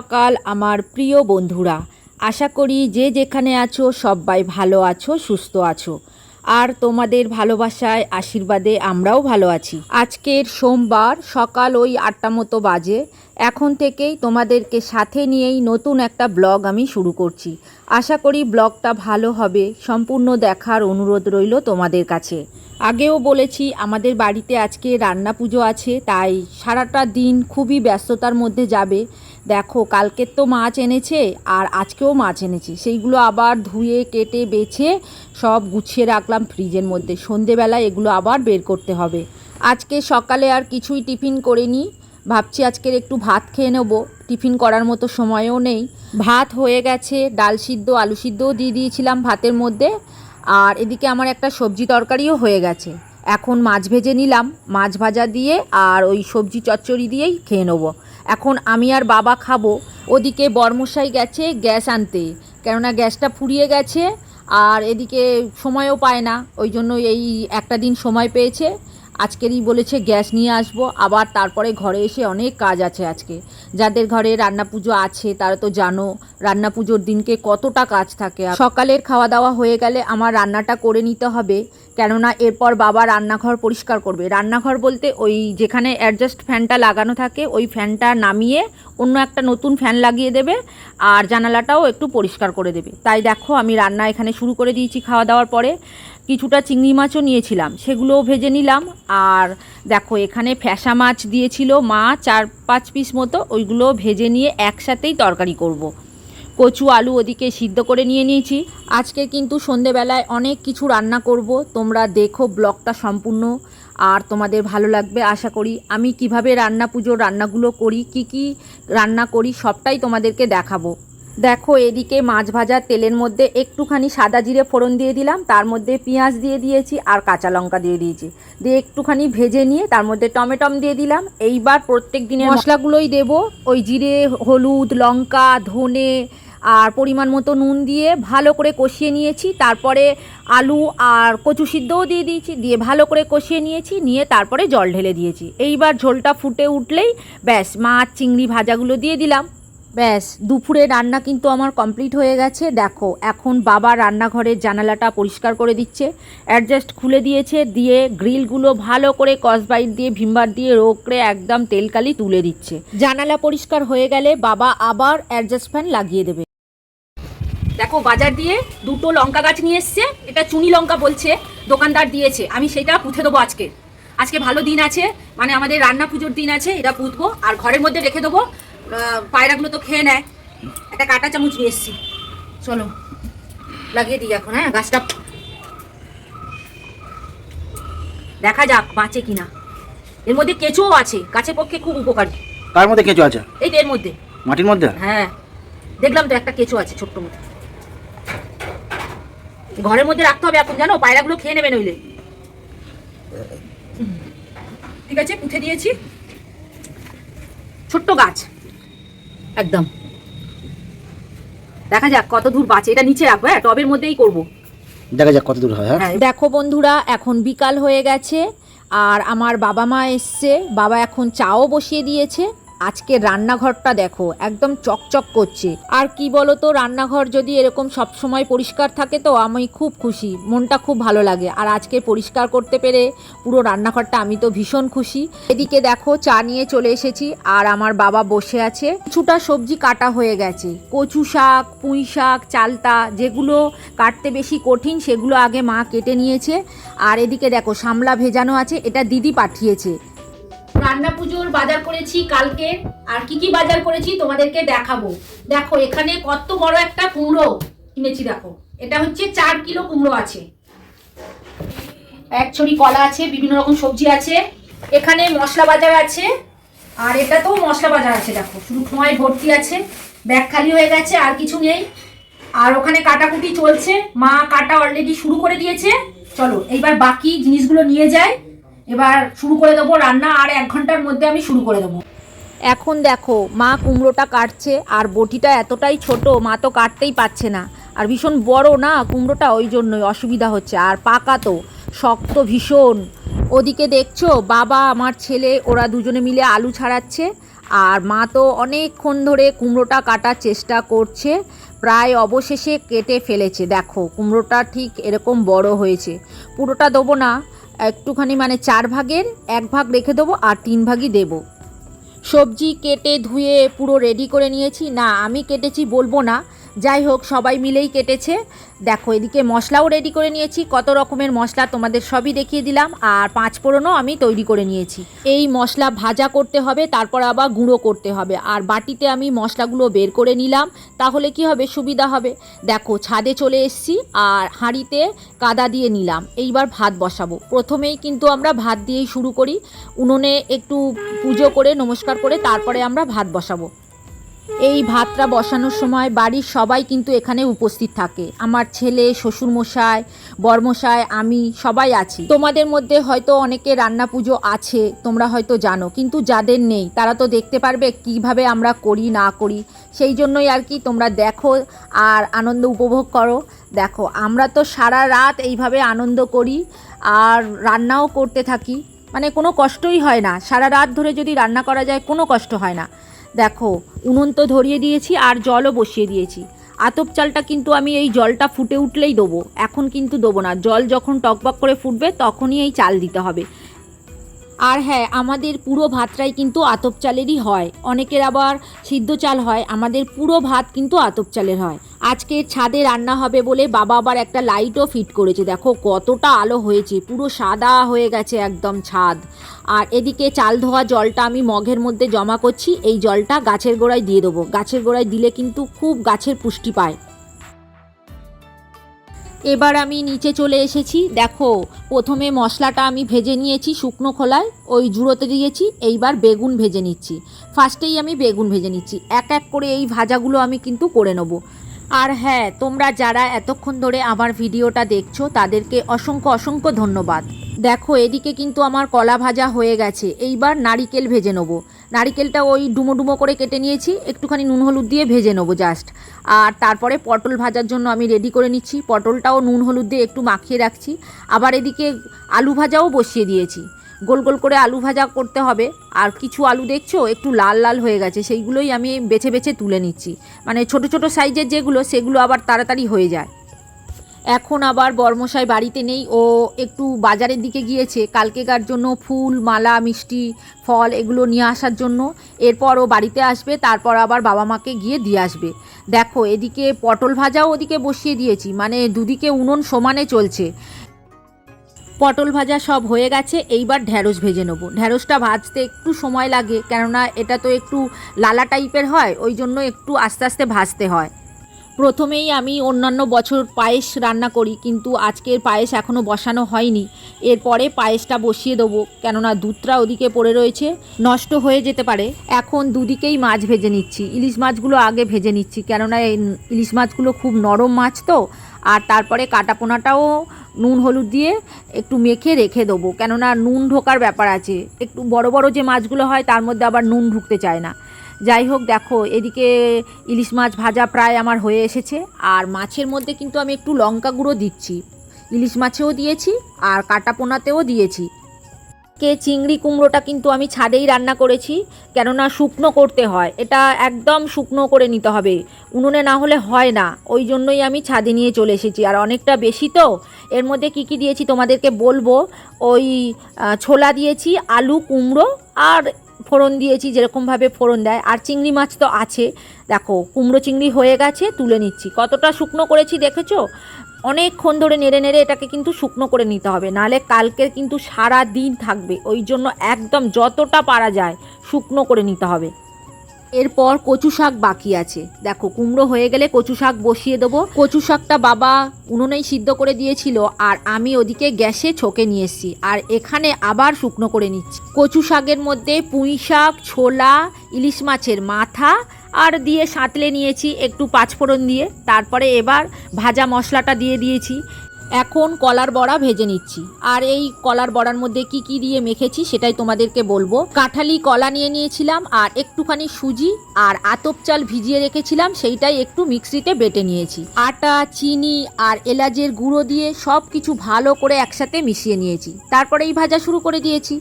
সকাল আমার প্রিয় বন্ধুরা। আশা করি যে যেখানে আছো, সবাই ভালো আছো, সুস্থ আছো। আর তোমাদের ভালোবাসায়, আশীর্বাদে আমরাও ভালো আছি। আজকের সোমবার, সকাল ওই আটটা মতো বাজে। এখন থেকেই তোমাদেরকে সাথে নিয়েই নতুন একটা ব্লগ আমি শুরু করছি। আশা করি ব্লগটা ভালো হবে, সম্পূর্ণ দেখার অনুরোধ রইল তোমাদের কাছে। আগেও বলেছি, আমাদের বাড়িতে আজকে রান্না পুজো আছে, তাই সারাটা দিন খুবই ব্যস্ততার মধ্যে যাবে। দেখো কালকের তো মাছ এনেছে আর আজকেও মাছ এনেছে। সেইগুলো আবার ধুয়ে, কেটে, বেছে সব গুছিয়ে রাখলাম ফ্রিজের মধ্যে। সন্ধেবেলা এগুলো আবার বের করতে হবে। আজকে সকালে আর কিছুই টিফিন করিনি। ভাবছি আজকের একটু ভাত খেয়ে নেব। টিফিন করার মতো সময়ও নেই। ভাত হয়ে গেছে, ডাল সিদ্ধ, আলু সিদ্ধও দিয়ে দিয়েছিলাম ভাতের মধ্যে। আর এদিকে আমার একটা সবজি তরকারিও হয়ে গেছে। এখন মাছ ভেজে নিলাম, মাছ ভাজা দিয়ে আর ওই সবজি চচ্চড়ি দিয়েই খেয়ে নেব। এখন আমি আর বাবা খাব। ওদিকে বর্মশাই গেছে গ্যাস আনতে, কেননা গ্যাসটা ফুরিয়ে গেছে আর এদিকে সময়ও পায় না, ওই জন্য এই একটা দিন সময় পেয়েছে। আজকেরই বলেছে, গ্যাস নিয়ে আসব। আবার তারপরে ঘরে এসে অনেক কাজ আছে আজকে। যাদের ঘরে রান্না পুজো আছে, তারা তো জানো, রান্না পুজোর দিনকে কতটা কাজ থাকে। সকালের খাওয়া দাওয়া হয়ে গেলে আমার রান্নাটা করে নিতে হবে। কেননা এরপর বাবা রান্নাঘর পরিষ্কার করবে। রান্নাঘর বলতে ওই যেখানে অ্যাডজাস্ট ফ্যানটা লাগানো থাকে, ওই ফ্যানটা নামিয়ে অন্য একটা নতুন ফ্যান লাগিয়ে দেবে আর জানালাটাও একটু পরিষ্কার করে দেবে। তাই দেখো, আমি রান্না এখানে শুরু করে দিয়েছি খাওয়া দাওয়ার পরে। কিছুটা চিংড়ি মাছও নিয়েছিলাম, সেগুলোও ভেজে নিলাম। আর দেখো, এখানে ফ্যাসা মাছ দিয়েছিল মা, চার পাঁচ পিস মতো, ওইগুলো ভেজে নিয়ে একসাথেই তরকারি করব। কচু, আলু ওদিকে সিদ্ধ করে নিয়ে নিয়েছি। আজকে কিন্তু সন্ধেবেলায় অনেক কিছু রান্না করব, তোমরা দেখো ব্লগটা সম্পূর্ণ। আর তোমাদের ভালো লাগবে, আশা করি। আমি কীভাবে রান্না পুজোর রান্নাগুলো করি, কি কি রান্না করি, সবটাই তোমাদেরকে দেখাবো। দেখো, এদিকে মাছ ভাজার তেলের মধ্যে একটুখানি সাদা জিরে ফোড়ন দিয়ে দিলাম, তার মধ্যে পেঁয়াজ দিয়ে দিয়েছি আর কাঁচা লঙ্কা দিয়ে দিয়েছি। দিয়ে একটুখানি ভেজে নিয়ে তার মধ্যে টমেটম দিয়ে দিলাম। এইবার প্রত্যেক দিনের মশলাগুলোই দেবো। ওই জিরে, হলুদ, লঙ্কা, ধনে আর পরিমাণ মতো নুন দিয়ে ভালো করে কষিয়ে নিয়েছি। তারপরে আলু আর কচু সিদ্ধও দিয়ে দিয়েছি। দিয়ে ভালো করে কষিয়ে নিয়েছি, নিয়ে তারপরে জল ঢেলে দিয়েছি। এইবার ঝোলটা ফুটে উঠলেই ব্যাস, মাছ, চিংড়ি ভাজাগুলো দিয়ে দিলাম। ব্যাস, দুপুরে রান্না কিন্তু আমার কমপ্লিট হয়ে গেছে। দেখো, এখন বাবা রান্নাঘরের জানালাটা পরিষ্কার করে দিচ্ছে। অ্যাডজাস্ট খুলে দিয়েছে, দিয়ে গ্রিলগুলো ভালো করে কসবাইট দিয়ে, ভিমবার দিয়ে রোকড়ে একদম তেলকালি তুলে দিচ্ছে। জানালা পরিষ্কার হয়ে গেলে বাবা আবার অ্যাডজাস্ট ফ্যান লাগিয়ে দেবে। দেখো, বাজার দিয়ে দুটো লঙ্কা গাছ নিয়ে এসছে। এটা চুনি লঙ্কা বলছে, দোকানদার দিয়েছে। আমি সেটা পুঁতে দেবো আজকে। আজকে ভালো দিন আছে মানে আমাদের রান্না পুজোর দিন আছে, এটা পুঁতবো। আর ঘরের মধ্যে রেখে দেবো। পায়রাগুলো তো খেয়ে নেয়। একটা কাঁটা চামচ নিয়ে এসছি। চলো লাগিয়ে দিই এখন হ্যাঁ গাছটা। দেখা যাক বাঁচে কিনা। এর মধ্যে কেঁচোও আছে গাছের পক্ষে খুব উপকারী। কার মধ্যে কেঁচো আছে? এই এর মধ্যে। মাটির মধ্যে? হ্যাঁ দেখলাম তো একটা কেঁচো আছে ছোট্ট মতো। ঘরের মধ্যে রাখতে হবে এখন জানো? পায়রাগুলো খেয়ে নেবে নইলে। ঠিক আছে পুঁতে দিয়েছি। ছোট্ট গাছ। একদম। দেখা যাক কত দূর বাঁচে। এটা নিচে রাখব হ্যাঁ টবের মধ্যেই করব। দেখা যাক কত দূর হয়। হ্যাঁ। দেখো বন্ধুরা এখন বিকাল হয়ে গেছে আর আমার বাবা মা এসছে। বাবা এখন চাও বসিয়ে দিয়েছে। আজকে রান্নাঘরটা দেখো, একদম চকচক করছে। আর কি বলো তো রান্নাঘর যদি এরকম সব সময় পরিষ্কার থাকে তো আমি খুব খুশি, মনটা খুব ভালো লাগে। আর আজকে পরিষ্কার করতে পেরে পুরো রান্নাঘরটা আমি তো ভীষণ খুশি। এদিকে দেখো, চা নিয়ে চলে এসেছি, আর আমার বাবা বসে আছে। কিছুটা সবজি কাটা হয়ে গেছে। কচু শাক, পুঁই শাক, চালতা, যেগুলো কাটতে বেশি কঠিন, সেগুলো আগে মা কেটে নিয়েছে। আর এদিকে দেখো, সামলা ভেজানো আছে, এটা দিদি পাঠিয়েছে। রান্না পুজোর বাজার করেছি কালকে। আর কি কি বাজার করেছি তোমাদেরকে দেখাবো। দেখো, এখানে কত বড় একটা কুমড়ো কিনেছি দেখো। এটা হচ্ছে চার কিলো কুমড়ো আছে। এক ছড়ি কলা আছে, বিভিন্ন রকম সবজি আছে। এখানে মশলা বাজার আছে। আর এটাতেও মশলা বাজার আছে, দেখো। শুধু খোঁয়ায় ভর্তি আছে, ব্যাগ খালি হয়ে গেছে, আর কিছু নেই। আর ওখানে কাটাকুটি চলছে। মা কাটা অলরেডি শুরু করে দিয়েছে। চলো, এইবার বাকি জিনিসগুলো নিয়ে যাই। এবার শুরু করে দেবো রান্না, আর এক ঘণ্টার মধ্যে আমি শুরু করে দেবো। এখন দেখো, মা কুমড়োটা কাটছে, আর বটিটা এতটাই ছোট, মা তো কাটতেই পাচ্ছে না। আর ভীষণ বড় না কুমড়োটা, ওই জন্যই অসুবিধা হচ্ছে। আর পাকা তো, শক্ত ভীষণ। ওদিকে দেখছ, বাবা, আমার ছেলে, ওরা দুজনে মিলে আলু ছাড়াচ্ছে। আর মা তো অনেকক্ষণ ধরে কুমড়োটা কাটার চেষ্টা করছে। প্রায় অবশেষে কেটে ফেলেছে। দেখো, কুমড়োটা ঠিক এরকম বড় হয়েছে। পুরোটা দেবো না একটুখানি মানে চার ভাগের এক ভাগ রেখে দেবো আর তিন ভাগই দেবো। সবজি কেটে ধুয়ে পুরো রেডি করে নিয়েছি। না, আমি কেটেছি বলব না। যাই হোক, সবাই মিলেই কেটেছে। দেখো, এদিকে মশলাও রেডি করে নিয়েছি। কত রকমের মশলা তোমাদের সবই দেখিয়ে দিলাম। আর পাঁচ ফোড়নও আমি তৈরি করে নিয়েছি। এই মশলা ভাজা করতে হবে, তারপর আবার গুঁড়ো করতে হবে। আর বাটিতে আমি মশলাগুলো বের করে নিলাম, তাহলে কি হবে? সুবিধা হবে। দেখো, ছাদে চলে এসেছি আর হাঁড়িতে কাদা দিয়ে নিলাম। এইবার ভাত বসাবো। প্রথমেই কিন্তু আমরা ভাত দিয়েই শুরু করি। উনুনে একটু পুজো করে, নমস্কার করে, তারপরে আমরা ভাত বসাবো। এই ভাতটা বসানোর সময় বাড়ির সবাই কিন্তু এখানে উপস্থিত থাকে। আমার ছেলে, শ্বশুরমশাই, বরমশাই, আমি সবাই আছি। তোমাদের মধ্যে হয়তো অনেকে রান্না পুজো আছে, তোমরা হয়তো জানো, কিন্তু যাদের নেই, তারা তো দেখতে পারবে কীভাবে আমরা করি, না করি। সেই জন্যই আর কি তোমরা দেখো আর আনন্দ উপভোগ করো। দেখো, আমরা তো সারা রাত এইভাবে আনন্দ করি আর রান্নাও করতে থাকি। মানে কোনো কষ্টই হয় না। সারা রাত ধরে যদি রান্না করা যায়, কোনো কষ্ট হয় না। দেখো, উনুন তো ধরিয়ে দিয়েছি আর জলও বসিয়ে দিয়েছি। আতপ চালটা কিন্তু আমি এই জলটা ফুটে উঠলেই দেবো। এখন কিন্তু দেবো না। জল যখন টকবক করে ফুটবে, তখনই এই চাল দিতে হবে। আর হ্যাঁ আমাদের পুরো ভাতটাই কিন্তু আতপ চালেরই হয়। অনেকের আবার সিদ্ধ চাল হয়, আমাদের পুরো ভাত কিন্তু আতপ চালের হয়। আজকে ছাদে রান্না হবে বলে বাবা আবার একটা লাইটও ফিট করেছে। দেখো কতটা আলো হয়েছে, পুরো সাদা হয়ে গেছে একদম ছাদ। আর এদিকে চাল ধোয়া জলটা আমি মগের মধ্যে জমা করছি, এই জলটা গাছের গোড়ায় দিয়ে দেবো। গাছের গোড়ায় দিলে কিন্তু খুব গাছের পুষ্টি পায়। এবার আমি নিচে চলে এসেছি। দেখো, প্রথমে মশলাটা আমি ভেজে নিয়েছি শুকনো খোলায়, ওই জুড়োতে দিয়েছি, এইবার বেগুন ভেজে নিচ্ছি। ফার্স্টেই আমি বেগুন ভেজে নিচ্ছি। এক এক করে এই ভাজাগুলো আমি কিন্তু করে নেব। আর হ্যাঁ তোমরা যারা এতক্ষণ ধরে আমার ভিডিওটা দেখছ, তাদেরকে অসংখ্য অসংখ্য ধন্যবাদ। দেখো, এদিকে কিন্তু আমার কলা ভাজা হয়ে গেছে। এইবার নারিকেল ভেজে নেব। নারিকেলটা ওই ডুমো ডুমো করে কেটে নিয়েছি, একটুখানি নুন হলুদ দিয়ে ভেজে নেব জাস্ট আর তারপরে পটল ভাজার জন্য আমি রেডি করে নিচ্ছি। পটলটাও নুন হলুদ দিয়ে একটু মাখিয়ে রাখছি। আবার এদিকে আলু ভাজাও বসিয়ে দিয়েছি। গোল গোল করে আলু ভাজা করতে হবে। আর কিছু আলু দেখছ? একটু লাল লাল হয়ে গেছে। সেইগুলোই আমি বেছে বেছে তুলে নিচ্ছি। মানে ছোট ছোট সাইজের যেগুলো, সেগুলো আবার তাড়াতাড়ি হয়ে যায়। এখন আবার বর্মশাই বাড়িতে নেই, ও একটু বাজারের দিকে গিয়েছে। কালকেকার জন্য ফুল, মালা, মিষ্টি, ফল এগুলো নিয়ে আসার জন্য। এরপর ও বাড়িতে আসবে, তারপর আবার বাবা মাকে গিয়ে দিয়ে আসবে। দেখো, এদিকে পটল ভাজাও ওদিকে বসিয়ে দিয়েছি মানে দুদিকে উনুন সমানে চলছে। পটল ভাজা সব হয়ে গেছে, এইবার ঢ্যাঁড়স ভেজে নেব। ঢ্যাঁড়সটা ভাজতে একটু সময় লাগে, কেননা এটা তো একটু লালা টাইপের হয়, ওই জন্য একটু আস্তে আস্তে ভাজতে হয়। প্রথমেই আমি অন্যান্য বছর পায়েস রান্না করি, কিন্তু আজকের পায়েস এখনও বসানো হয়নি। এরপরে পায়েসটা বসিয়ে দেবো, কেননা দুধটা ওদিকে পড়ে রয়েছে, নষ্ট হয়ে যেতে পারে। এখন দুদিকেই মাছ ভেজে নিচ্ছি। ইলিশ মাছগুলো আগে ভেজে নিচ্ছি, কেননা ইলিশ মাছগুলো খুব নরম মাছ তো। আর তারপরে কাটাপোনাটাও নুন হলুদ দিয়ে একটু মেখে রেখে দেবো, কেননা নুন ঢোকার ব্যাপার আছে। একটু বড় বড় যে মাছগুলো হয়, তার মধ্যে আবার নুন ঢুকতে চায় না। যাই হোক দেখো, এদিকে ইলিশ মাছ ভাজা প্রায় আমার হয়ে এসেছে। আর মাছের মধ্যে কিন্তু আমি একটু লঙ্কা গুঁড়ো দিচ্ছি। ইলিশ মাছেও দিয়েছি আর কাটা পোনাতেও দিয়েছি। কে চিংড়ি কুমড়োটা কিন্তু আমি ছাদেই রান্না করেছি, কেননা শুকনো করতে হয়। এটা একদম শুকনো করে নিতে হবে। উনুনে না হলে হয় না। ওই জন্যই আমি ছাদে নিয়ে চলে এসেছি। আর অনেকটা বেশি তো। এর মধ্যে কি কি দিয়েছি তোমাদেরকে বলব? ওই ছোলা দিয়েছি, আলু, কুমড়ো আর ফোড়ন দিয়েছি যেরকমভাবে ফোড়ন দেয়। আর চিংড়ি মাছ তো আছে। দেখো, কুমড়ো চিংড়ি হয়ে গেছে, তুলে নিচ্ছি। কতটা শুকনো করেছি দেখেছ? অনেকক্ষণ ধরে নেড়ে নেড়ে এটাকে কিন্তু শুকনো করে নিতে হবে। নাহলে কালকের কিন্তু সারা দিন থাকবে। ওই জন্য একদম যতটা পারা যায় শুকনো করে নিতে হবে। এরপর কচু শাক বাকি আছে। দেখো, কুমড়ো হয়ে গেলে কচু শাক বসিয়ে দেবো। কচু শাকটা বাবা উনুনেই সিদ্ধ করে দিয়েছিল আর আমি ওদিকে গ্যাসে ছোকে নিয়ে এসেছি আর এখানে আবার শুকনো করে নিচ্ছি। কচু শাকের মধ্যে পুঁই শাক, ছোলা, ইলিশ মাছের মাথা আর দিয়ে সাঁতলে নিয়েছি একটু পাঁচফোড়ন দিয়ে। তারপরে এবার ভাজা মশলাটা দিয়ে দিয়েছি। এখন কলার বড়া ভেজে নিচ্ছি। আর এই কলার বড়ার মধ্যে কি কি দিয়ে মেখেছি সেটাই তোমাদেরকে বলব। কাঁঠালি কলা নিয়ে নিয়েছিলাম আর একটুখানি সুজি আর আতপ চাল ভিজিয়ে রেখেছিলাম, সেইটাই একটু মিক্সিতে বেটে নিয়েছি। আটা, চিনি আর এলাচের গুঁড়ো দিয়ে সব কিছু ভালো করে একসাথে মিশিয়ে নিয়েছি। তারপরে এই ভাজা শুরু করে দিয়েছি।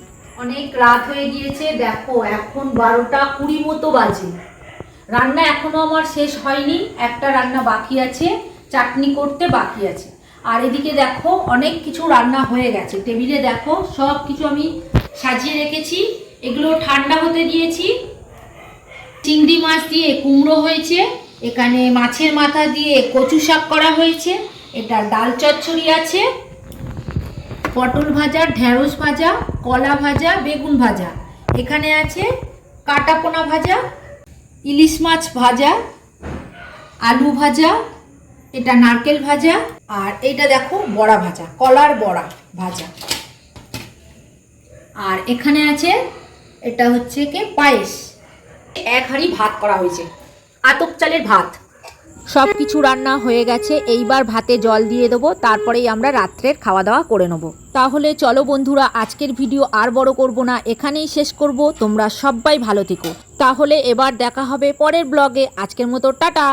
অনেক রাত হয়ে গিয়েছে, দেখো এখন বারোটা কুড়ি মতো বাজে। রান্না এখনও আমার শেষ হয়নি, একটা রান্না বাকি আছে, চাটনি করতে বাকি আছে। আর এদিকে দেখো অনেক কিছু রান্না হয়ে গেছে। টেবিলে দেখো সব কিছু আমি সাজিয়ে রেখেছি। এগুলো ঠান্ডা হতে দিয়েছি। চিংড়ি মাছ দিয়ে কুমড়ো হয়েছে। এখানে মাছের মাথা দিয়ে কচু শাক করা হয়েছে। এটা ডাল চচ্চড়ি আছে। পটল ভাজা, ঢেঁড়স ভাজা, কলা ভাজা, বেগুন ভাজা। এখানে আছে কাটাপোনা ভাজা, ইলিশ মাছ ভাজা, আলু ভাজা এটা নারকেল ভাজা আর এটা দেখো বড়া ভাজা, কলার বড়া ভাজা। আর এখানে আছে, এটা হচ্ছে কি পায়েস। এক হাঁড়ি ভাত করা হয়েছে, আতপ চালের ভাত। সব কিছু রান্না হয়ে গেছে, এইবার ভাতে জল দিয়ে দেবো, তারপরেই আমরা রাত্রের খাওয়া দাওয়া করে নেব। তাহলে চলো বন্ধুরা, আজকের ভিডিও আর বড় করব না, এখানেই শেষ করব, তোমরা সবাই ভালো থেকো। তাহলে এবার দেখা হবে পরের ব্লগে, আজকের মতো টাটা।